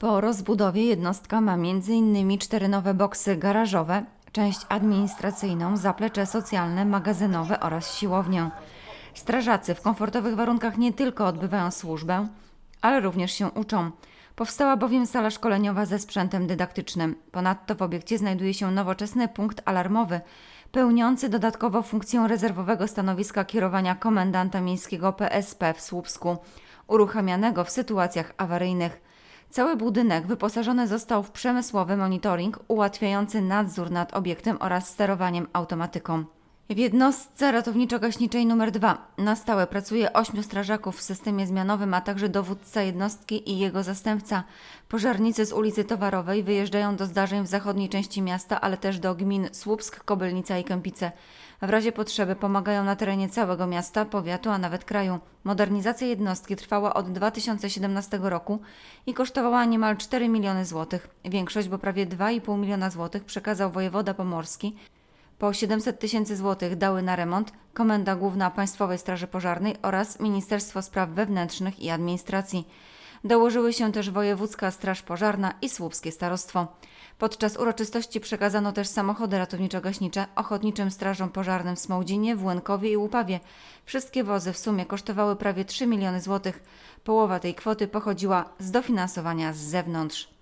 Po rozbudowie jednostka ma m.in. cztery nowe boksy garażowe, część administracyjną, zaplecze socjalne, magazynowe oraz siłownię. Strażacy w komfortowych warunkach nie tylko odbywają służbę, ale również się uczą. Powstała bowiem sala szkoleniowa ze sprzętem dydaktycznym. Ponadto w obiekcie znajduje się nowoczesny punkt alarmowy, pełniący dodatkowo funkcję rezerwowego stanowiska kierowania komendanta miejskiego PSP w Słupsku, uruchamianego w sytuacjach awaryjnych. Cały budynek wyposażony został w przemysłowy monitoring ułatwiający nadzór nad obiektem oraz sterowaniem automatyką. W jednostce ratowniczo-gaśniczej nr 2 na stałe pracuje ośmiu strażaków w systemie zmianowym, a także dowódca jednostki i jego zastępca. Pożarnicy z ulicy Towarowej wyjeżdżają do zdarzeń w zachodniej części miasta, ale też do gmin Słupsk, Kobylnica i Kępice. W razie potrzeby pomagają na terenie całego miasta, powiatu, a nawet kraju. Modernizacja jednostki trwała od 2017 roku i kosztowała niemal 4 miliony złotych. Większość, bo prawie 2,5 miliona złotych przekazał wojewoda pomorski, po 700 tysięcy złotych dały na remont Komenda Główna Państwowej Straży Pożarnej oraz Ministerstwo Spraw Wewnętrznych i Administracji. Dołożyły się też Wojewódzka Straż Pożarna i Słupskie Starostwo. Podczas uroczystości przekazano też samochody ratowniczo-gaśnicze ochotniczym strażom pożarnym w Smołdzinie, w Łękowie i Łupawie. Wszystkie wozy w sumie kosztowały prawie 3 miliony złotych. Połowa tej kwoty pochodziła z dofinansowania z zewnątrz.